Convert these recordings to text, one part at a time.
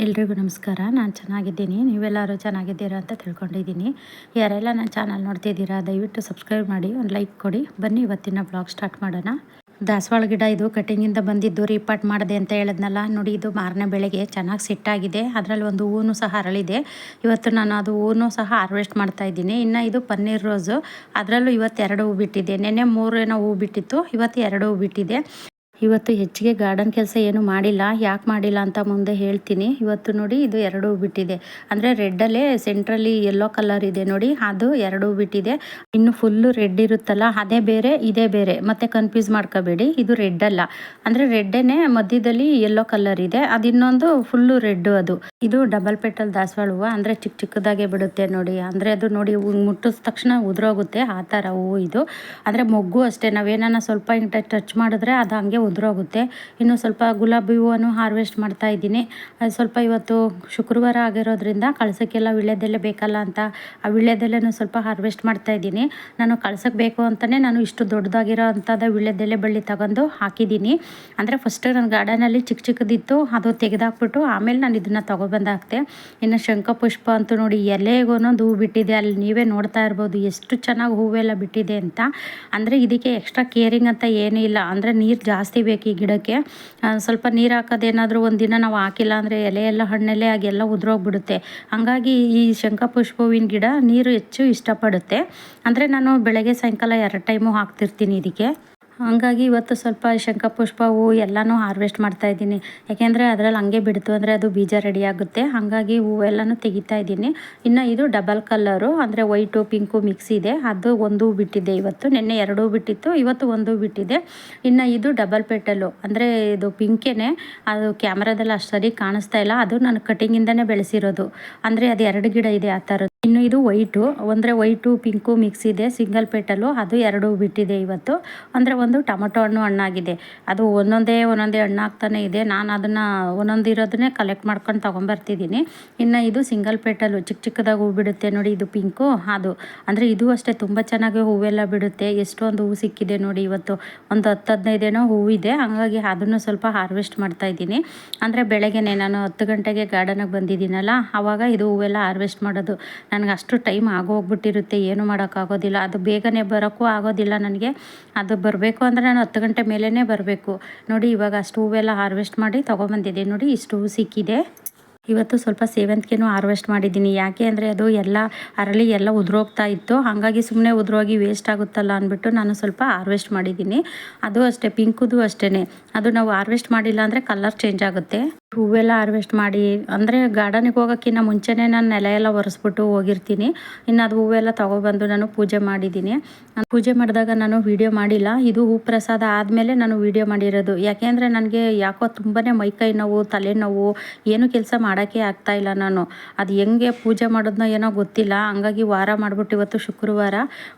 ಎಲ್ರಿಗೂ ನಮಸ್ಕಾರ. ನಾನು ಚೆನ್ನಾಗಿದ್ದೀನಿ. ನೀವೆಲ್ಲರೂ ಚೆನ್ನಾಗಿದ್ದೀರಾ ಅಂತ ತಿಳ್ಕೊಂಡಿದ್ದೀನಿ. ಯಾರೆಲ್ಲ ನನ್ನ ಚಾನಲ್ ನೋಡ್ತಿದ್ದೀರಾ, ದಯವಿಟ್ಟು ಸಬ್ಸ್ಕ್ರೈಬ್ ಮಾಡಿ, ಒಂದು ಲೈಕ್ ಕೊಡಿ. ಬನ್ನಿ ಇವತ್ತಿನ ಬ್ಲಾಗ್ ಸ್ಟಾರ್ಟ್ ಮಾಡೋಣ. ದಾಸವಾಳ ಗಿಡ ಇದು ಕಟಿಂಗಿಂದ ಬಂದಿದ್ದು, ರೀಪಾಟ್ ಮಾಡಿದೆ ಅಂತ ಹೇಳಿದ್ನಲ್ಲ. ನೋಡಿ, ಇದು ಮಾರನೇ ಬೆಳಗ್ಗೆ ಚೆನ್ನಾಗಿ ಸಿಟ್ಟಾಗಿದೆ ಅದರಲ್ಲಿ ಒಂದು ಹೂವು ಸಹ ಅರಳಿದೆ. ಇವತ್ತು ನಾನು ಅದು ಹೂವು ಸಹ ಹಾರ್ವೆಸ್ಟ್ ಮಾಡ್ತಾ ಇದ್ದೀನಿ. ಇನ್ನು ಇದು ಪನ್ನೀರ್ ರೋಸು. ಅದರಲ್ಲೂ ಇವತ್ತು ಎರಡು ಹೂ ಬಿಟ್ಟಿದೆ. ನೆನ್ನೆ ಮೂರೇನೋ ಹೂ ಬಿಟ್ಟಿತ್ತು. ಇವತ್ತು ಎರಡು ಹೂ ಬಿಟ್ಟಿದೆ. ಇವತ್ತು ಹೆಚ್ಚಿಗೆ ಗಾರ್ಡನ್ ಕೆಲಸ ಏನು ಮಾಡಿಲ್ಲ. ಯಾಕೆ ಮಾಡಿಲ್ಲ ಅಂತ ಮುಂದೆ ಹೇಳ್ತೀನಿ. ಇವತ್ತು ನೋಡಿ ಇದು ಎರಡು ಬಿಟ್ಟಿದೆ. ಅಂದರೆ ರೆಡ್ಡಲ್ಲೇ ಸೆಂಟ್ರಲ್ಲಿ ಯೆಲ್ಲೋ ಕಲರ್ ಇದೆ ನೋಡಿ. ಅದು ಎರಡು ಬಿಟ್ಟಿದೆ. ಇನ್ನು ಫುಲ್ಲು ರೆಡ್ ಇರುತ್ತಲ್ಲ, ಅದೇ ಬೇರೆ, ಇದೇ ಬೇರೆ. ಮತ್ತೆ ಕನ್ಫ್ಯೂಸ್ ಮಾಡ್ಕೋಬೇಡಿ. ಇದು ರೆಡ್ ಅಲ್ಲ. ಅಂದರೆ ರೆಡ್ಡೇನೆ ಮಧ್ಯದಲ್ಲಿ ಯೆಲ್ಲೋ ಕಲರ್ ಇದೆ. ಅದು ಇನ್ನೊಂದು ಫುಲ್ಲು ರೆಡ್ ಅದು. ಇದು ಡಬಲ್ ಪೆಟಲ್ ದಾಸವಾಳ ಹೂವು. ಅಂದರೆ ಚಿಕ್ಕ ಚಿಕ್ಕದಾಗೆ ಬಿಡುತ್ತೆ ನೋಡಿ. ಅಂದರೆ ಅದು ನೋಡಿ ಮುಟ್ಟಿದ ತಕ್ಷಣ ಉದುರೋಗುತ್ತೆ. ಆ ಥರ ಹೂವು ಇದು. ಅಂದರೆ ಮೊಗ್ಗು ಅಷ್ಟೇ. ನಾವೇನ ಸ್ವಲ್ಪ ಟಚ್ ಮಾಡಿದ್ರೆ ಅದು ಹಂಗೆ ಉದುರೋಗುತ್ತೆ. ಇನ್ನು ಸ್ವಲ್ಪ ಗುಲಾಬಿ ಹೂವನ್ನು ಹಾರ್ವೆಸ್ಟ್ ಮಾಡ್ತಾ ಇದ್ದೀನಿ. ಅದು ಸ್ವಲ್ಪ ಇವತ್ತು ಶುಕ್ರವಾರ ಆಗಿರೋದ್ರಿಂದ ಕಳ್ಸೋಕ್ಕೆಲ್ಲ ವಿಳ್ಯದೆಲೆ ಬೇಕಲ್ಲ ಅಂತ ಆ ವಿಳ್ಯದೆಲೆನೂ ಸ್ವಲ್ಪ ಹಾರ್ವೆಸ್ಟ್ ಮಾಡ್ತಾ ಇದ್ದೀನಿ. ನಾನು ಕಳ್ಸೋಕ್ಕೆ ಬೇಕು ಅಂತಲೇ ನಾನು ಇಷ್ಟು ದೊಡ್ಡದಾಗಿರೋ ಅಂಥದ್ದು ವಿಳ್ಯದೆಲೆ ಬಳ್ಳಿ ತಗೊಂಡು ಹಾಕಿದ್ದೀನಿ. ಅಂದರೆ ಫಸ್ಟ್ ನನ್ನ ಗಾರ್ಡನಲ್ಲಿ ಚಿಕ್ಕ ಚಿಕ್ಕದಿತ್ತು, ಅದು ತೆಗೆದಾಕ್ಬಿಟ್ಟು ಆಮೇಲೆ ನಾನು ಇದನ್ನು ತೊಗೊಬಂದಾಗ್ತೆ ಇನ್ನು ಶಂಖಪುಷ್ಪ ಅಂತೂ ನೋಡಿ ಎಲೆಗೂ ಒಂದೊಂದು ಹೂ ಬಿಟ್ಟಿದೆ. ಅಲ್ಲಿ ನೀವೇ ನೋಡ್ತಾ ಇರ್ಬೋದು ಎಷ್ಟು ಚೆನ್ನಾಗಿ ಹೂವೆಲ್ಲ ಬಿಟ್ಟಿದೆ ಅಂತ. ಅಂದರೆ ಇದಕ್ಕೆ ಎಕ್ಸ್ಟ್ರಾ ಕೇರಿಂಗ್ ಅಂತ ಏನೂ ಇಲ್ಲ. ಅಂದರೆ ನೀರು ಜಾಸ್ತಿ ಬೇಕು ಈ ಗಿಡಕ್ಕೆ. ಸ್ವಲ್ಪ ನೀರು ಹಾಕೋದೇನಾದರೂ ಒಂದಿನ ನಾವು ಹಾಕಿಲ್ಲ ಅಂದರೆ ಎಲೆ ಎಲ್ಲ ಹಣ್ಣೆಲೆ ಆಗಿ ಎಲ್ಲ ಉದುರೋಗ್ಬಿಡುತ್ತೆ. ಹಾಗಾಗಿ ಈ ಶಂಖಪುಷ್ಪ ಹೂವಿನ ಗಿಡ ನೀರು ಹೆಚ್ಚು ಇಷ್ಟಪಡುತ್ತೆ. ಅಂದರೆ ನಾನು ಬೆಳಗ್ಗೆ ಸಾಯಂಕಾಲ ಎರಡು ಟೈಮು ಹಾಕ್ತಿರ್ತೀನಿ ಇದಕ್ಕೆ. ಹಂಗಾಗಿ ಇವತ್ತು ಸ್ವಲ್ಪ ಶಂಖಪುಷ್ಪ ಹೂವು ಎಲ್ಲನೂ ಹಾರ್ವೆಸ್ಟ್ ಮಾಡ್ತಾ ಇದ್ದೀನಿ. ಯಾಕೆಂದರೆ ಅದರಲ್ಲಿ ಹಂಗೆ ಬಿಡ್ತು ಅಂದರೆ ಅದು ಬೀಜ ರೆಡಿ ಆಗುತ್ತೆ. ಹಾಗಾಗಿ ಹೂವೆಲ್ಲನೂ ತೆಗಿತಾ ಇದ್ದೀನಿ. ಇನ್ನು ಇದು ಡಬಲ್ ಕಲ್ಲರು ಅಂದರೆ ವೈಟು ಪಿಂಕು ಮಿಕ್ಸ್ ಇದೆ. ಅದು ಒಂದು ಬಿಟ್ಟಿದೆ ಇವತ್ತು. ನಿನ್ನೆ ಎರಡೂ ಬಿಟ್ಟಿತ್ತು, ಇವತ್ತು ಒಂದು ಬಿಟ್ಟಿದೆ. ಇನ್ನು ಇದು ಡಬಲ್ ಪೆಟಲು ಅಂದರೆ ಇದು ಪಿಂಕೇನೆ ಅದು ಕ್ಯಾಮ್ರಾದಲ್ಲಿ ಅಷ್ಟು ಸರಿ ಕಾಣಿಸ್ತಾ ಇಲ್ಲ. ಅದು ನಾನು ಕಟಿಂಗಿಂದನೇ ಬೆಳೆಸಿರೋದು. ಅಂದರೆ ಅದು ಎರಡು ಗಿಡ ಇದೆ ಆ ಥರದ್ದು. ಇನ್ನು ಇದು ವೈಟು, ಅಂದರೆ ವೈಟು, ಪಿಂಕು ಮಿಕ್ಸ್ ಇದೆ, ಸಿಂಗಲ್ ಪೆಟಲು ಅದು ಎರಡು ಬಿಟ್ಟಿದೆ ಇವತ್ತು. ಅಂದರೆ ಒಂದು ಟೊಮೊಟೊ ಹಣ್ಣು ಹಣ್ಣಾಗಿದೆ. ಅದು ಒಂದೊಂದೇ ಒಂದೊಂದೇ ಹಣ್ಣಾಗ್ತಾನೆ ಇದೆ. ನಾನು ಅದನ್ನು ಒಂದೊಂದು ಇರೋದನ್ನೇ ಕಲೆಕ್ಟ್ ಮಾಡ್ಕೊಂಡು ತೊಗೊಂಬರ್ತಿದ್ದೀನಿ ಇನ್ನು ಇದು ಸಿಂಗಲ್ ಪೆಟಲು ಚಿಕ್ಕ ಚಿಕ್ಕದಾಗಿ ಹೂ ಬಿಡುತ್ತೆ ನೋಡಿ ಇದು ಪಿಂಕು, ಅದು. ಅಂದರೆ ಇದು ಅಷ್ಟೇ ತುಂಬ ಚೆನ್ನಾಗಿ ಹೂವೆಲ್ಲ ಬಿಡುತ್ತೆ. ಎಷ್ಟೊಂದು ಹೂ ಸಿಕ್ಕಿದೆ ನೋಡಿ ಇವತ್ತು. ಒಂದು ಹತ್ತು ಹದಿನೈದೇನೋ ಹೂವಿದೆ ಹಾಗಾಗಿ ಅದನ್ನು ಸ್ವಲ್ಪ ಹಾರ್ವೆಸ್ಟ್ ಮಾಡ್ತಾ ಇದ್ದೀನಿ. ಅಂದರೆ ಬೆಳಗ್ಗೆನೆ ನಾನು ಹತ್ತು ಗಂಟೆಗೆ ಗಾರ್ಡನಿಗೆ ಬಂದಿದ್ದೀನಲ್ಲ ಆವಾಗ ಇದು ಹೂವೆಲ್ಲ ಹಾರ್ವೆಸ್ಟ್ ಮಾಡೋದು ನನಗೆ ಅಷ್ಟು ಟೈಮ್ ಆಗೋಗ್ಬಿಟ್ಟಿರುತ್ತೆ, ಏನು ಮಾಡೋಕ್ಕಾಗೋದಿಲ್ಲ. ಅದು ಬೇಗನೆ ಬರೋಕ್ಕೂ ಆಗೋದಿಲ್ಲ ನನಗೆ. ಅದು ಬರಬೇಕು ಅಂದರೆ ನಾನು ಹತ್ತು ಗಂಟೆ ಮೇಲೇ ಬರಬೇಕು. ನೋಡಿ, ಇವಾಗ ಅಷ್ಟು ಹೂವೆಲ್ಲ ಹಾರ್ವೆಸ್ಟ್ ಮಾಡಿ ತೊಗೊಬಂದಿದ್ದೆ. ನೋಡಿ, ಇಷ್ಟು ಹೂ ಸಿಕ್ಕಿದೆ. ಇವತ್ತು ಸ್ವಲ್ಪ ಸೇವಂತಿಗೆನೂ ಹಾರ್ವೆಸ್ಟ್ ಮಾಡಿದ್ದೀನಿ. ಯಾಕೆ ಅಂದರೆ ಅದು ಎಲ್ಲ ಅರಳಿ ಎಲ್ಲ ಉದುರೋಗ್ತಾ ಇತ್ತು. ಹಾಗಾಗಿ ಸುಮ್ಮನೆ ಉದುರೋಗಿ ವೇಸ್ಟ್ ಆಗುತ್ತಲ್ಲ ಅಂದ್ಬಿಟ್ಟು ನಾನು ಸ್ವಲ್ಪ ಹಾರ್ವೆಸ್ಟ್ ಮಾಡಿದ್ದೀನಿ. ಅದು ಅಷ್ಟೇ, ಪಿಂಕುದು ಅಷ್ಟೇ ಅದು ನಾವು ಹಾರ್ವೆಸ್ಟ್ ಮಾಡಿಲ್ಲ ಅಂದರೆ ಕಲರ್ ಚೇಂಜ್ ಆಗುತ್ತೆ. ಹೂವೆಲ್ಲ ಹಾರ್ವೆಸ್ಟ್ ಮಾಡಿ, ಅಂದರೆ ಗಾರ್ಡನಿಗೆ ಹೋಗೋಕ್ಕಿಂತ ಮುಂಚೆನೇ ನಾನು ನೆಲ ಎಲ್ಲ ಒರೆಸ್ಬಿಟ್ಟು ಹೋಗಿರ್ತೀನಿ. ಇನ್ನು ಅದು ಹೂವೆಲ್ಲ ತೊಗೊಬಂದು ನಾನು ಪೂಜೆ ಮಾಡಿದ್ದೀನಿ. ನಾನು ಪೂಜೆ ಮಾಡಿದಾಗ ನಾನು ವೀಡಿಯೋ ಮಾಡಿಲ್ಲ. ಇದು ಹೂ ಪ್ರಸಾದ ಆದಮೇಲೆ ನಾನು ವೀಡಿಯೋ ಮಾಡಿರೋದು. ಯಾಕೆಂದರೆ ನನಗೆ ಯಾಕೋ ತುಂಬಾ ಮೈಕೈ ನೋವು ತಲೆನೋವು ಏನು ಕೆಲಸ ಮಾಡೋಕ್ಕೆ ಆಗ್ತಾಯಿಲ್ಲ ನಾನು. ಅದು ಹೆಂಗೆ ಪೂಜೆ ಮಾಡೋದನ್ನೋ ಏನೋ ಗೊತ್ತಿಲ್ಲ. ಹಂಗಾಗಿ ವಾರ ಮಾಡಿಬಿಟ್ಟು ಇವತ್ತು ಶುಕ್ರವಾರ.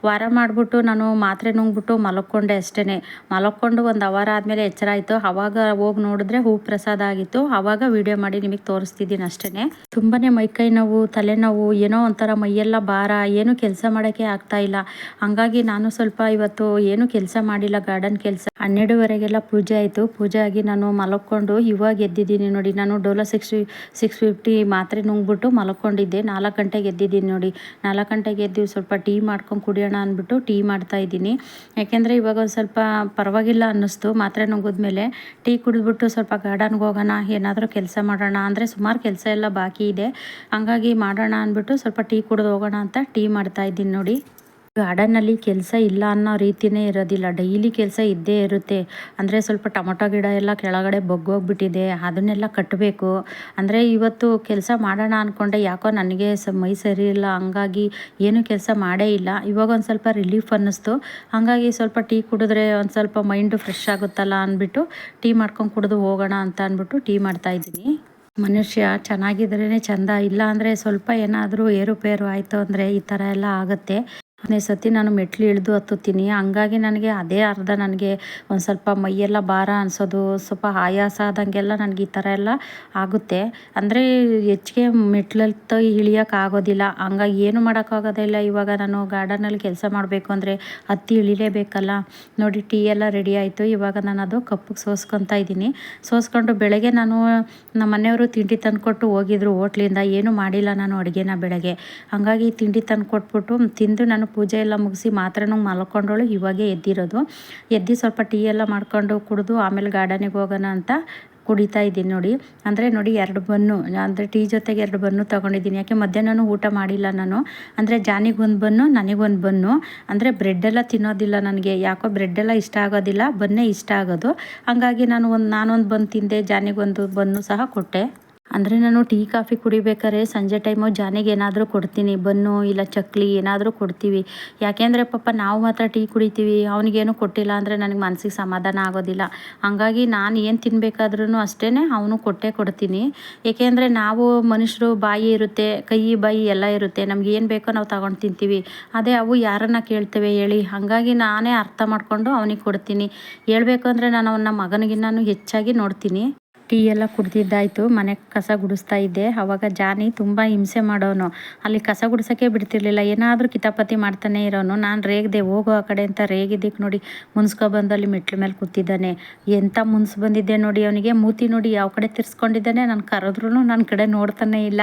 ವಾರ ಮಾಡಿಬಿಟ್ಟು ನಾನು ಮಾತ್ರೆ ನುಂಗ್ಬಿಟ್ಟು ಮಲಕ್ಕೊಂಡೆ ಅಷ್ಟೇ ಮಲಕ್ಕೊಂಡು ಒಂದು ಅವರ್ ಆದಮೇಲೆ ಎಚ್ಚರ ಆಯಿತು. ಆವಾಗ ಹೋಗಿ ನೋಡಿದ್ರೆ ಹೂ ಪ್ರಸಾದ ಆಗಿತ್ತು. ಆವಾಗ ವಿಡಿಯೋ ಮಾಡಿ ನಿಮಗೆ ತೋರಿಸ್ತಿದ್ದೀನಿ ಅಷ್ಟೇ ತುಂಬಾ ಮೈಕೈ ನೋವು ತಲೆನೋವು ಏನೋ ಒಂಥರ ಮೈಯೆಲ್ಲ ಭಾರ, ಏನು ಕೆಲಸ ಮಾಡೋಕ್ಕೆ ಆಗ್ತಾ ಇಲ್ಲ. ಹಂಗಾಗಿ ನಾನು ಸ್ವಲ್ಪ ಇವತ್ತು ಏನು ಕೆಲಸ ಮಾಡಿಲ್ಲ ಗಾರ್ಡನ್ ಕೆಲಸ. ಹನ್ನೆರಡುವರೆಗೆಲ್ಲ ಪೂಜೆ ಆಯಿತು. ಪೂಜೆ ಆಗಿ ನಾನು ಮಲಕ್ಕೊಂಡು ಇವಾಗ ಎದ್ದಿದ್ದೀನಿ ನೋಡಿ. ನಾನು ಡೋಲೋ ಸಿಕ್ಸ್ ಸಿಕ್ಸ್ ಫಿಫ್ಟಿ ಮಾತ್ರೆ ನುಂಗ್ಬಿಟ್ಟು ಮಲ್ಕೊಂಡಿದ್ದೆ. ನಾಲ್ಕು ಗಂಟೆಗೆ ಎದ್ದಿದ್ದೀನಿ ನೋಡಿ. ನಾಲ್ಕು ಗಂಟೆಗೆ ಎದ್ದು ಸ್ವಲ್ಪ ಟೀ ಮಾಡ್ಕೊಂಡು ಕುಡಿಯೋಣ ಅಂದ್ಬಿಟ್ಟು ಟೀ ಮಾಡ್ತಾ ಇದ್ದೀನಿ. ಯಾಕೆಂದರೆ ಇವಾಗ ಒಂದು ಸ್ವಲ್ಪ ಪರವಾಗಿಲ್ಲ ಅನ್ನಿಸ್ತು. ಮಾತ್ರೆ ನುಂಗಿದ್ಮೇಲೆ ಟೀ ಕುಡಿದ್ಬಿಟ್ಟು ಸ್ವಲ್ಪ ಗಾರ್ಡನ್ಗೆ ಹೋಗೋಣ, ಏನಾದರೂ ಏನಾದರೂ ಕೆಲಸ ಮಾಡೋಣ ಅಂದರೆ ಸುಮಾರು ಕೆಲಸ ಎಲ್ಲ ಬಾಕಿ ಇದೆ. ಹಂಗಾಗಿ ಮಾಡೋಣ ಅಂದ್ಬಿಟ್ಟು ಸ್ವಲ್ಪ ಟೀ ಕುಡಿದು ಹೋಗೋಣ ಅಂತ ಟೀ ಮಾಡ್ತಾ ಇದ್ದೀನಿ ನೋಡಿ. ಗಾರ್ಡನ್ನಲ್ಲಿ ಕೆಲಸ ಇಲ್ಲ ಅನ್ನೋ ರೀತಿಯೇ ಇರೋದಿಲ್ಲ. ಡೈಲಿ ಕೆಲಸ ಇದ್ದೇ ಇರುತ್ತೆ. ಅಂದರೆ ಸ್ವಲ್ಪ ಟೊಮೊಟೊ ಗಿಡ ಎಲ್ಲ ಕೆಳಗಡೆ ಬಗ್ಗೋಗ್ಬಿಟ್ಟಿದೆ. ಅದನ್ನೆಲ್ಲ ಕಟ್ಟಬೇಕು ಅಂದರೆ ಇವತ್ತು ಕೆಲಸ ಮಾಡೋಣ ಅಂದ್ಕೊಂಡೆ ಯಾಕೋ ನನಗೆ ಸ ಮೈ ಸರಿ ಇಲ್ಲ. ಹಂಗಾಗಿ ಏನು ಕೆಲಸ ಮಾಡೇ ಇಲ್ಲ. ಇವಾಗ ಒಂದು ಸ್ವಲ್ಪ ರಿಲೀಫ್ ಅನ್ನಿಸ್ತು. ಹಾಗಾಗಿ ಸ್ವಲ್ಪ ಟೀ ಕುಡಿದ್ರೆ ಒಂದು ಸ್ವಲ್ಪ ಮೈಂಡು ಫ್ರೆಶ್ ಆಗುತ್ತಲ್ಲ ಅಂದ್ಬಿಟ್ಟು ಟೀ ಮಾಡ್ಕೊಂಡು ಕುಡಿದು ಹೋಗೋಣ ಅಂತ ಅಂದ್ಬಿಟ್ಟು ಟೀ ಮಾಡ್ತಾಯಿದ್ದೀನಿ ಮನುಷ್ಯ ಚೆನ್ನಾಗಿದ್ರೇ ಚೆಂದ. ಇಲ್ಲ ಅಂದರೆ ಸ್ವಲ್ಪ ಏನಾದರೂ ಏರುಪೇರು ಆಯಿತು ಅಂದರೆ ಈ ಥರ ಎಲ್ಲ ಆಗುತ್ತೆ. ಅದೇ ಸತಿ ನಾನು ಮೆಟ್ಲು ಇಳಿದು ಹತ್ತುತ್ತೀನಿ. ಹಂಗಾಗಿ ನನಗೆ ಅದೇ ಅರ್ಧ ನನಗೆ ಒಂದು ಸ್ವಲ್ಪ ಮೈಯೆಲ್ಲ ಭಾರ ಅನಿಸೋದು, ಸ್ವಲ್ಪ ಆಯಾಸ ಆದಂಗೆಲ್ಲ ನನಗೆ ಈ ಥರ ಎಲ್ಲ ಆಗುತ್ತೆ. ಅಂದರೆ ಹೆಚ್ಚಿಗೆ ಮೆಟ್ಲತ್ತ ಇಳಿಯೋಕೆ ಆಗೋದಿಲ್ಲ. ಹಂಗಾಗಿ ಏನು ಮಾಡೋಕ್ಕಾಗೋದಿಲ್ಲ ಇವಾಗ ನಾನು ಗಾರ್ಡನಲ್ಲಿ ಕೆಲಸ ಮಾಡಬೇಕು ಅಂದರೆ ಹತ್ತಿ ಇಳಿಲೇಬೇಕಲ್ಲ. ನೋಡಿ, ಟೀ ಎಲ್ಲ ರೆಡಿ ಆಯಿತು. ಇವಾಗ ನಾನು ಅದು ಕಪ್ಪಿಗೆ ಸೋಸ್ಕೊತಾ ಇದ್ದೀನಿ. ಸೋಸ್ಕೊಂಡು ಬೆಳಗ್ಗೆ ನಾನು ನಮ್ಮ ಮನೆಯವರು ತಿಂಡಿ ತಂದುಕೊಟ್ಟು ಹೋಗಿದ್ರು ಹೋಟ್ಲಿಂದ. ಏನು ಮಾಡಿಲ್ಲ ನಾನು ಅಡುಗೆನ ಬೆಳಗ್ಗೆ. ಹಂಗಾಗಿ ತಿಂಡಿ ತಂದು ಕೊಟ್ಬಿಟ್ಟು ತಿಂದು ನಾನು ಪೂಜೆ ಎಲ್ಲ ಮುಗಿಸಿ ಮಾತ್ರನೂ ಮಲ್ಕೊಂಡವಳು, ಇವಾಗೇ ಎದ್ದಿರೋದು. ಎದ್ದು ಸ್ವಲ್ಪ ಟೀ ಎಲ್ಲ ಮಾಡ್ಕೊಂಡು ಕುಡಿದು ಆಮೇಲೆ ಗಾರ್ಡನಿಗೆ ಹೋಗೋಣ ಅಂತ ಕುಡಿತಾ ಇದ್ದೀನಿ ನೋಡಿ. ಅಂದರೆ ನೋಡಿ ಎರಡು ಬನ್ನು, ಅಂದರೆ ಟೀ ಜೊತೆಗೆ ಎರಡು ಬನ್ನು ತೊಗೊಂಡಿದ್ದೀನಿ. ಯಾಕೆ ಮಧ್ಯಾಹ್ನ ಊಟ ಮಾಡಿಲ್ಲ ನಾನು. ಅಂದರೆ ಜಾನಿಗೊಂದು ಬನ್ನು ನನಗೊಂದು ಬನ್ನು. ಅಂದರೆ ಬ್ರೆಡ್ಡೆಲ್ಲ ತಿನ್ನೋದಿಲ್ಲ ನನಗೆ. ಯಾಕೋ ಬ್ರೆಡ್ಡೆಲ್ಲ ಇಷ್ಟ ಆಗೋದಿಲ್ಲ, ಬನ್ನೇ ಇಷ್ಟ ಆಗೋದು. ಹಾಗಾಗಿ ನಾನು ಒಂದು, ನಾನೊಂದು ಬನ್ ತಿಂದೆ ಜಾನಿಗೊಂದು ಬನ್ನು ಸಹ ಕೊಟ್ಟೆ. ಅಂದರೆ ನಾನು ಟೀ, ಕಾಫಿ ಕುಡಿಬೇಕಾದ್ರೆ ಸಂಜೆ ಟೈಮು ಜಾನಿಗೆ ಏನಾದರೂ ಕೊಡ್ತೀನಿ, ಬನ್ನು ಇಲ್ಲ ಚಕ್ಲಿ ಏನಾದರೂ ಕೊಡ್ತೀವಿ. ಯಾಕೆಂದರೆ ಪಾಪ ನಾವು ಮಾತ್ರ ಟೀ ಕುಡಿತೀವಿ, ಅವನಿಗೇನು ಕೊಟ್ಟಿಲ್ಲ ಅಂದರೆ ನನಗೆ ಮನಸ್ಸಿಗೆ ಸಮಾಧಾನ ಆಗೋದಿಲ್ಲ. ಹಾಗಾಗಿ ನಾನು ಏನು ತಿನ್ನಬೇಕಾದ್ರೂ ಅಷ್ಟೇ ಅವನು ಕೊಟ್ಟೇ ಕೊಡ್ತೀನಿ. ಏಕೆಂದರೆ ನಾವು ಮನುಷ್ಯರು ಬಾಯಿ ಇರುತ್ತೆ, ಕೈ, ಬಾಯಿ ಎಲ್ಲ ಇರುತ್ತೆ, ನಮ್ಗೆ ಏನು ಬೇಕೋ ನಾವು ತಗೊಂಡು ತಿಂತೀವಿ. ಅದೇ ಅವು ಯಾರನ್ನು ಕೇಳ್ತೇವೆ ಹೇಳಿ. ಹಾಗಾಗಿ ನಾನೇ ಅರ್ಥ ಮಾಡಿಕೊಂಡು ಅವನಿಗೆ ಕೊಡ್ತೀನಿ. ಹೇಳಬೇಕು ಅಂದರೆ ನಾನು ಅವನ ಮಗನಿಗಿನ್ನೂ ಹೆಚ್ಚಾಗಿ ನೋಡ್ತೀನಿ. ಟೀ ಎಲ್ಲ ಕುಡ್ದಿದ್ದಾಯಿತು, ಮನೆ ಕಸ ಗುಡಿಸ್ತಾ ಇದ್ದೆ. ಅವಾಗ ಜಾನಿ ತುಂಬ ಹಿಂಸೆ ಮಾಡೋನು. ಅಲ್ಲಿ ಕಸ ಗುಡಿಸೋಕ್ಕೆ ಬಿಡ್ತಿರ್ಲಿಲ್ಲ. ಏನಾದರೂ ಕಿತಾಪತಿ ಮಾಡ್ತಾನೆ ಇರೋನು. ನಾನು ರೇಗದೆ, ಹೋಗೋ ಆ ಕಡೆ ಅಂತ ರೇಗಿದ್ದಕ್ಕೆ ನೋಡಿ ಬಂದು ಅಲ್ಲಿ ಮೆಟ್ಲ ಮೇಲೆ ಕೂತಿದ್ದಾನೆ. ಎಂಥ ಮುನ್ಸ್ ಬಂದಿದ್ದೆ ನೋಡಿ ಅವನಿಗೆ. ಮೂತಿ ನೋಡಿ ಯಾವ ಕಡೆ ತಿರ್ಸ್ಕೊಂಡಿದ್ದಾನೆ. ನಾನು ಕರೆದ್ರೂ ನನ್ನ ಕಡೆ ನೋಡ್ತಾನೆ ಇಲ್ಲ.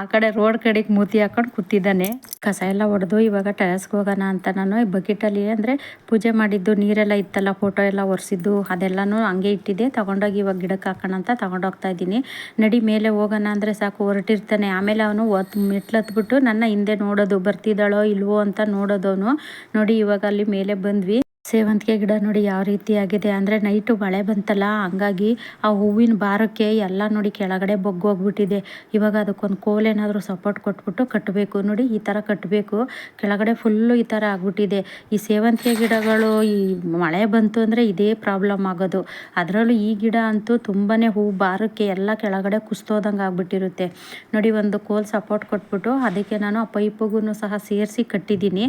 ಆ ಕಡೆ ರೋಡ್ ಕಡೆಗೆ ಮೂತಿ ಹಾಕೊಂಡು ಕೂತಿದ್ದಾನೆ. ಕಸ ಎಲ್ಲ ಹೊಡೆದು ಇವಾಗ ಟೆರಸ್ಗೆ ಹೋಗೋಣ ಅಂತ ನಾನು ಬಕೆಟಲ್ಲಿ ಅಂದರೆ ಪೂಜೆ ಮಾಡಿದ್ದು ನೀರೆಲ್ಲ ಇತ್ತಲ್ಲ, ಫೋಟೋ ಎಲ್ಲ ಒರೆಸಿದ್ದು, ಅದೆಲ್ಲನೂ ಹಂಗೆ ಇಟ್ಟಿದ್ದೆ. ತಗೊಂಡೋಗಿ ಇವಾಗ ಗಿಡಕ್ಕೆ ಹಾಕೋಣ ಅಂತ ತಗೊಂಡೋಗ್ತಾ ಇದ್ದೀನಿ. ನಡಿ ಮೇಲೆ ಹೋಗೋಣ ಅಂದರೆ ಸಾಕು, ಹೊರಟಿರ್ತಾನೆ. ಆಮೇಲೆ ಅವನು ಒತ್ ಮೆಟ್ಲತ್ಬಿಟ್ಟು ನನ್ನ ಹಿಂದೆ ನೋಡೋದು, ಬರ್ತಿದ್ದಾಳೋ ಇಲ್ವೋ ಅಂತ ನೋಡೋದವನು. ನೋಡಿ ಇವಾಗ ಅಲ್ಲಿ ಮೇಲೆ ಬಂದ್ವಿ. ಸೇವಂತಿಗೆ ಗಿಡ ನೋಡಿ ಯಾವ ರೀತಿ ಆಗಿದೆ ಅಂದರೆ ನೈಟು ಮಳೆ ಬಂತಲ್ಲ, ಹಂಗಾಗಿ ಆ ಹೂವಿನ ಭಾರಕ್ಕೆ ಎಲ್ಲ ನೋಡಿ ಕೆಳಗಡೆ ಬಗ್ಗೋಗ್ಬಿಟ್ಟಿದೆ ಇವಾಗ ಅದಕ್ಕೊಂದು ಕೋಲ್ ಏನಾದರೂ ಸಪೋರ್ಟ್ ಕೊಟ್ಬಿಟ್ಟು ಕಟ್ಟಬೇಕು ನೋಡಿ ಈ ಥರ ಕಟ್ಟಬೇಕು ಕೆಳಗಡೆ ಫುಲ್ಲು ಈ ಥರ ಆಗ್ಬಿಟ್ಟಿದೆ. ಈ ಸೇವಂತಿಗೆ ಗಿಡಗಳು ಈ ಮಳೆ ಬಂತು ಅಂದರೆ ಇದೇ ಪ್ರಾಬ್ಲಮ್ ಆಗೋದು. ಅದರಲ್ಲೂ ಈ ಗಿಡ ಅಂತೂ ತುಂಬಾ ಹೂ ಭಾರಕ್ಕೆ ಎಲ್ಲ ಕೆಳಗಡೆ ಕುಸ್ತೋದಂಗೆ ಆಗ್ಬಿಟ್ಟಿರುತ್ತೆ. ನೋಡಿ ಒಂದು ಕೋಲ್ ಸಪೋರ್ಟ್ ಕೊಟ್ಬಿಟ್ಟು ಅದಕ್ಕೆ ನಾನು ಆ ಪೈಪುಗೂ ಸಹ ಸೇರಿಸಿ ಕಟ್ಟಿದ್ದೀನಿ.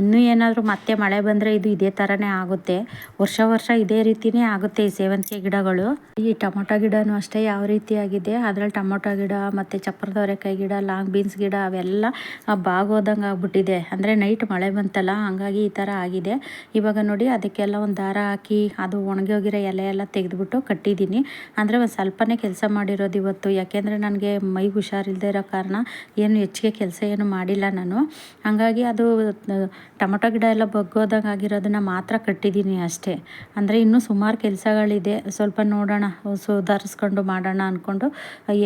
ಇನ್ನೂ ಏನಾದರೂ ಮತ್ತೆ ಮಳೆ ಬಂದರೆ ಇದು ಇದೇ ಥರ ಥರನೇ ಆಗುತ್ತೆ. ವರ್ಷ ವರ್ಷ ಇದೇ ರೀತಿನೇ ಆಗುತ್ತೆ ಈ ಸೇವಂತಿಗೆ ಗಿಡಗಳು. ಈ ಟೊಮೊಟೊ ಗಿಡನೂ ಅಷ್ಟೇ ಯಾವ ರೀತಿ ಆಗಿದೆ ಅದ್ರಲ್ಲಿ ಟೊಮೊಟೊ ಗಿಡ, ಮತ್ತು ಚಪ್ಪರದವರೆಕಾಯಿ ಗಿಡ, ಲಾಂಗ್ ಬೀನ್ಸ್ ಗಿಡ ಅವೆಲ್ಲ ಬಾಗೋದಂಗೆ ಆಗ್ಬಿಟ್ಟಿದೆ. ಅಂದರೆ ನೈಟ್ ಮಳೆ ಬಂತಲ್ಲ, ಹಾಗಾಗಿ ಈ ಥರ ಆಗಿದೆ. ಇವಾಗ ನೋಡಿ ಅದಕ್ಕೆಲ್ಲ ಒಂದು ದಾರ ಹಾಕಿ, ಅದು ಒಣಗೋಗಿರೋ ಎಲೆ ಎಲ್ಲ ತೆಗೆದುಬಿಟ್ಟು ಕಟ್ಟಿದ್ದೀನಿ. ಅಂದರೆ ಒಂದು ಸ್ವಲ್ಪನೇ ಕೆಲಸ ಮಾಡಿರೋದು ಇವತ್ತು. ಯಾಕೆಂದರೆ ನನಗೆ ಮೈಗೆ ಹುಷಾರಿಲ್ಲದೆ ಇರೋ ಕಾರಣ ಏನು ಹೆಚ್ಚಿಗೆ ಕೆಲಸ ಏನು ಮಾಡಿಲ್ಲ ನಾನು. ಹಾಗಾಗಿ ಅದು, ಟೊಮೊಟೊ ಗಿಡ ಎಲ್ಲ ಬಗ್ಗೋದಂಗೆ ಆಗಿರೋದನ್ನ ಮಾತ್ರ ಕಟ್ಟಿದ್ದೀನಿ ಅಷ್ಟೇ. ಅಂದರೆ ಇನ್ನೂ ಸುಮಾರು ಕೆಲಸಗಳಿದೆ. ಸ್ವಲ್ಪ ನೋಡೋಣ, ಸುಧಾರಿಸ್ಕೊಂಡು ಮಾಡೋಣ ಅಂದ್ಕೊಂಡು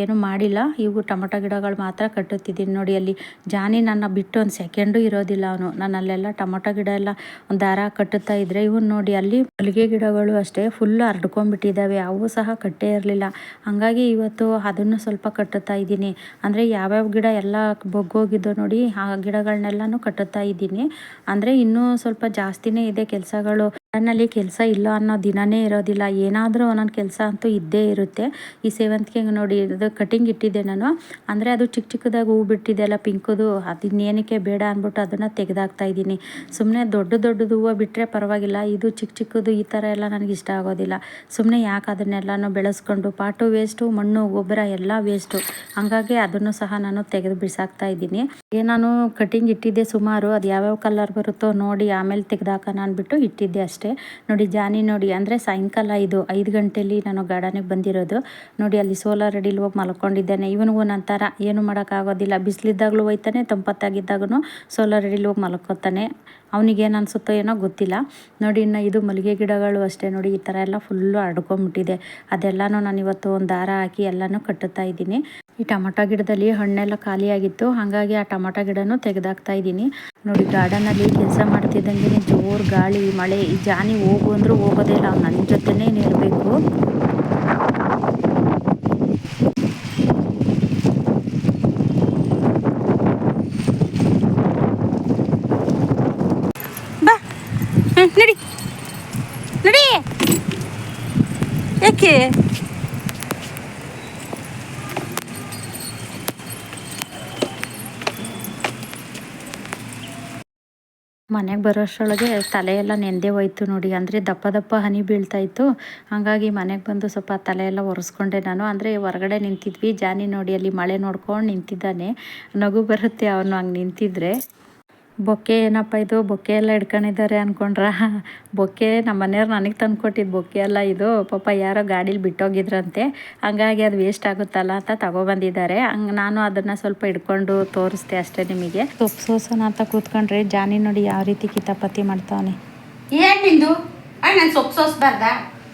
ಏನು ಮಾಡಿಲ್ಲ. ಇವು ಟೊಮೊಟೊ ಗಿಡಗಳು ಮಾತ್ರ ಕಟ್ಟುತ್ತಿದ್ದೀನಿ ನೋಡಿ ಅಲ್ಲಿ. ಜಾನಿ ನನ್ನ ಬಿಟ್ಟು ಒಂದು ಸೆಕೆಂಡು ಇರೋದಿಲ್ಲ ಅವನು. ನಾನು ಅಲ್ಲೆಲ್ಲ ಟೊಮೊಟೊ ಗಿಡ ಎಲ್ಲ ಒಂದು ದಾರ ಕಟ್ಟುತ್ತಾ ಇದ್ದರೆ ಇವನು ನೋಡಿ ಅಲ್ಲಿ ಮಲ್ಲಿಗೆ ಗಿಡಗಳು ಅಷ್ಟೇ ಫುಲ್ ಹರಡ್ಕೊಂಡ್ಬಿಟ್ಟಿದ್ದಾವೆ ಅವು ಸಹ ಕಟ್ಟೇ ಇರಲಿಲ್ಲ. ಹಾಗಾಗಿ ಇವತ್ತು ಅದನ್ನು ಸ್ವಲ್ಪ ಕಟ್ಟುತ್ತಾ ಇದ್ದೀನಿ. ಅಂದರೆ ಯಾವ್ಯಾವ ಗಿಡ ಎಲ್ಲ ಬೊಗ್ಗೋಗಿದ್ದೋ ನೋಡಿ ಆ ಗಿಡಗಳನ್ನೆಲ್ಲನೂ ಕಟ್ಟುತ್ತಾ ಇದ್ದೀನಿ. ಅಂದರೆ ಇನ್ನೂ ಸ್ವಲ್ಪ ಜಾಸ್ತಿನೇ ಇದೆ ಕೆಲಸಗಳು ನನ್ನಲ್ಲಿ ಕೆಲಸ ಇಲ್ಲ ಅನ್ನೋ ದಿನವೇ ಇರೋದಿಲ್ಲ. ಏನಾದರೂ ಒಂದೊಂದು ಕೆಲಸ ಅಂತೂ ಇದ್ದೇ ಇರುತ್ತೆ. ಈ ಸೇವಂತಿಗೆ ನೋಡಿ, ಅದು ಕಟಿಂಗ್ ಇಟ್ಟಿದ್ದೆ ನಾನು. ಅಂದರೆ ಅದು ಚಿಕ್ಕ ಚಿಕ್ಕದಾಗಿ ಹೂ ಬಿಟ್ಟಿದೆಲ್ಲ ಪಿಂಕುದು. ಇನ್ನೇನಕ್ಕೆ ಬೇಡ ಅಂದ್ಬಿಟ್ಟು ಅದನ್ನು ತೆಗೆದಾಕ್ತಾ ಇದ್ದೀನಿ. ಸುಮ್ಮನೆ ದೊಡ್ಡ ದೊಡ್ಡದು ಹೂವು ಬಿಟ್ಟರೆ ಪರವಾಗಿಲ್ಲ. ಇದು ಚಿಕ್ಕ ಚಿಕ್ಕದು ಈ ಥರ ಎಲ್ಲ ನನಗೆ ಇಷ್ಟ ಆಗೋದಿಲ್ಲ. ಸುಮ್ಮನೆ ಯಾಕೆ ಅದನ್ನೆಲ್ಲನೂ ಬೆಳೆಸ್ಕೊಂಡು, ಪಾಟು ವೇಸ್ಟು ಮಣ್ಣು, ಗೊಬ್ಬರ ಎಲ್ಲ ವೇಸ್ಟು ಹಾಗಾಗಿ ಅದನ್ನು ಸಹ ನಾನು ತೆಗೆದು ಬಿಸಾಕ್ತಾ ಇದ್ದೀನಿ. ನಾನು ಕಟಿಂಗ್ ಇಟ್ಟಿದ್ದೆ ಸುಮಾರು. ಅದು ಯಾವ್ಯಾವ ಕಲರ್ ಬರುತ್ತೋ ನೋಡಿ ಆಮೇಲೆ ತೆಗೆದಾಕೋಣ ಅಂದ್ಬಿಟ್ಟು ಇಟ್ಟಿದ್ದೆ ಅಷ್ಟೇ. ನೋಡಿ, ಜಾನಿ ನೋಡಿ, ಅಂದರೆ ಸಾಯಂಕಾಲ ಇದು ಐದು ಗಂಟೆಯಲ್ಲಿ ನಾನು ಗಾರ್ಡನಿಗೆ ಬಂದಿರೋದು. ನೋಡಿ, ಅಲ್ಲಿ ಸೋಲಾರ್ ಅಡಿಲಿ ಹೋಗಿ ಮಲ್ಕೊಂಡಿದ್ದೇನೆ. ಇವನಿಗೂ ನಂತರ ಏನು ಮಾಡೋಕ್ಕಾಗೋದಿಲ್ಲ. ಬಿಸಿಲಿದ್ದಾಗಲೂ ಹೋಯ್ತಾನೆ ತಂಪತ್ತಾಗಿದ್ದಾಗೂ ಸೋಲಾರ್ ಅಡಿಲಿ ಹೋಗಿ ಮಲ್ಕೋತಾನೆ. ಅವನಿಗೇನು ಅನಿಸುತ್ತೋ ಏನೋ ಗೊತ್ತಿಲ್ಲ. ನೋಡಿ, ಇನ್ನು ಇದು ಮಲ್ಲಿಗೆ ಗಿಡಗಳು ಅಷ್ಟೇ. ನೋಡಿ, ಈ ಥರ ಎಲ್ಲ ಫುಲ್ಲು ಹರಡ್ಕೊಂಬಿಟ್ಟಿದೆ ಅದೆಲ್ಲನೂ ನಾನು ಇವತ್ತು ಒಂದು ದಾರ ಹಾಕಿ ಎಲ್ಲನೂ ಕಟ್ಟುತ್ತಾ ಇದ್ದೀನಿ. ಈ ಟೊಮೊಟೊ ಗಿಡದಲ್ಲಿ ಹಣ್ಣೆಲ್ಲ ಖಾಲಿಯಾಗಿತ್ತು. ಹಾಗಾಗಿ ಆ ಟೊಮೊಟೊ ಗಿಡನೂ ತೆಗೆದಾಕ್ತಾ ಇದ್ದೀನಿ. ನೋಡಿ ಗಾರ್ಡನಲ್ಲಿ ಕೆಲಸ ಮಾಡ್ತಿದ್ದಂಗೆ ಜೋರು ಗಾಳಿ, ಮಳೆ, ಈ ಜಾನಿ ಹೋಗು ಅಂದರೂ ಹೋಗೋದೇ ಇಲ್ಲ. ಅವ್ನು ನನ್ನ ಜೊತೆನೇ ಇರಬೇಕು ಬಾ ನಡಿ ನಡಿ ಯಾಕೆ ಮನೆಗೆ ಬರೋಷ್ಟರೊಳಗೆ ತಲೆ ಎಲ್ಲ ನೆಂದೇ ಹೋಯ್ತು ನೋಡಿ. ಅಂದರೆ ದಪ್ಪ ದಪ್ಪ ಹನಿ ಬೀಳ್ತಾ ಇತ್ತು. ಹಾಗಾಗಿ ಮನೆಗೆ ಬಂದು ಸ್ವಲ್ಪ ತಲೆ ಎಲ್ಲ ಒರೆಸ್ಕೊಂಡೆ ನಾನು. ಅಂದರೆ ಹೊರಗಡೆ ನಿಂತಿದ್ವಿ. ಜಾನಿ ನೋಡಿ ಅಲ್ಲಿ ಮಳೆ ನೋಡ್ಕೊಂಡು ನಿಂತಿದ್ದಾನೆ. ನಗು ಬರುತ್ತೆ, ಅವನು ಹಂಗೆ ನಿಂತಿದ್ರೆ. ಬೊಕ್ಕೆ ಏನಪ್ಪ ಇದು? ಬೊಕ್ಕೆ ಎಲ್ಲ ಹಿಡ್ಕೊಂಡಿದ್ದಾರೆ ಅಂದ್ಕೊಂಡ್ರ ಬೊಕ್ಕೆ ನಮ್ಮ ಮನೆಯವ್ರು ನನಗೆ ತಂದು ಕೊಟ್ಟಿದ್ದು ಬೊಕ್ಕೆ ಎಲ್ಲ ಇದು. ಪಾಪ ಯಾರೋ ಗಾಡೀಲಿ ಬಿಟ್ಟೋಗಿದ್ರಂತೆ. ಹಂಗಾಗಿ ಅದು ವೇಸ್ಟ್ ಆಗುತ್ತಲ್ಲ ಅಂತ ತಗೊಬಂದಿದ್ದಾರೆ. ಹಂಗೆ ನಾನು ಅದನ್ನು ಸ್ವಲ್ಪ ಹಿಡ್ಕೊಂಡು ತೋರಿಸ್ತೆ ಅಷ್ಟೇ ನಿಮಗೆ. ಸೊಪ್ಪು ಸೋಸೋಣ ಅಂತ ಕೂತ್ಕೊಂಡ್ರೆ ಜಾನಿ ನೋಡಿ ಯಾವ ರೀತಿ ಕಿತಾಪತಿ ಮಾಡ್ತಾವನೆ. ಏನು ನಿಂದು? ನಾನು ಸೊಪ್ಪು ಸೋಸ್ಬಾರ್ದ?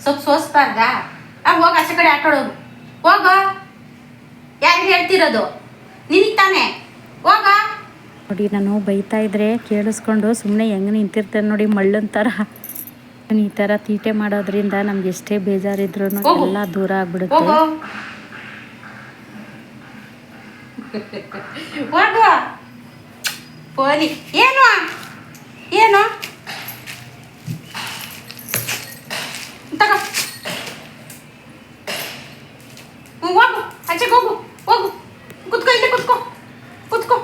ಸೊಪ್ಪು ಸೋಸ್ಬಾರ್ದ? ಹೋಗ ಆಚೆ ಕಡೆ ಆಟಾಡೋದು ಹೋಗ. ಯಾರಿಗೆ ಹೇಳ್ತಿರೋದು? ನಿನಗೆ ತಾನೆ. ಹೋಗ. ನೋಡಿ ನಾನು ಬೈತಾ ಇದ್ರೆ ಕೇಳಿಸ್ಕೊಂಡು ಸುಮ್ಮನೆ ಹೆಂಗೆ ನಿಂತಿರ್ತೇನೆ ನೋಡಿ ಮಳ್ಳನ್ ಥರ ಈ ಥರ ತೀಟೆ ಮಾಡೋದ್ರಿಂದ ನಮ್ಗೆ ಎಷ್ಟೇ ಬೇಜಾರಿದ್ರು. ಎಲ್ಲ ದೂರ ಆಗ್ಬಿಡುತ್ತೆ. ಏನು ತಗೋ ಹ್ಞೂ ಹೋಗು ಆಚೆಗೆ ಹೋಗು ಹೋಗು ಕುತ್ಕೋ ಇಲ್ಲಿ ಕುತ್ಕೋ ಕುತ್ಕೋ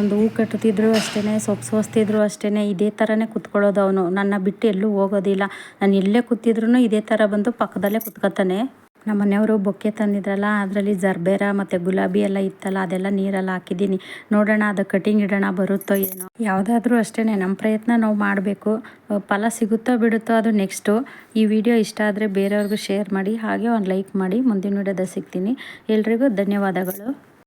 ಒಂದು ಹೂ ಕಟ್ಟುತ್ತಿದ್ರು ಅಷ್ಟೇ ಸೊಪ್ಪು ಸೋಸ್ತಿದ್ರು ಅಷ್ಟೇ ಇದೇ ಥರನೇ ಕುತ್ಕೊಳ್ಳೋದು ಅವನು. ನನ್ನ ಬಿಟ್ಟು ಎಲ್ಲೂ ಹೋಗೋದಿಲ್ಲ. ನಾನು ಎಲ್ಲೇ ಕೂತಿದ್ರು ಇದೇ ಥರ ಬಂದು ಪಕ್ಕದಲ್ಲೇ ಕುತ್ಕೊತಾನೆ. ನಮ್ಮ ಮನೆಯವರು ಬೊಕ್ಕೆ ತಂದಿದ್ರಲ್ಲ, ಅದರಲ್ಲಿ ಜರ್ಬೇರ ಮತ್ತು ಗುಲಾಬಿ ಎಲ್ಲ ಇತ್ತಲ್ಲ, ಅದೆಲ್ಲ ನೀರೆಲ್ಲ ಹಾಕಿದ್ದೀನಿ. ನೋಡೋಣ, ಅದು ಕಟಿಂಗ್ ಇಡೋಣ, ಬರುತ್ತೋ ಏನೋ. ಯಾವುದಾದ್ರೂ ಅಷ್ಟೇ ನಮ್ಮ ಪ್ರಯತ್ನ ನಾವು ಮಾಡಬೇಕು. ಫಲ ಸಿಗುತ್ತೋ ಬಿಡುತ್ತೋ ಅದು ನೆಕ್ಸ್ಟು. ಈ ವಿಡಿಯೋ ಇಷ್ಟ ಆದರೆ ಬೇರೆಯವ್ರಿಗೂ ಶೇರ್ ಮಾಡಿ, ಹಾಗೆ ಒಂದು ಲೈಕ್ ಮಾಡಿ. ಮುಂದಿನ ವಿಡಿಯೋದ ಸಿಗ್ತೀನಿ. ಎಲ್ರಿಗೂ ಧನ್ಯವಾದಗಳು.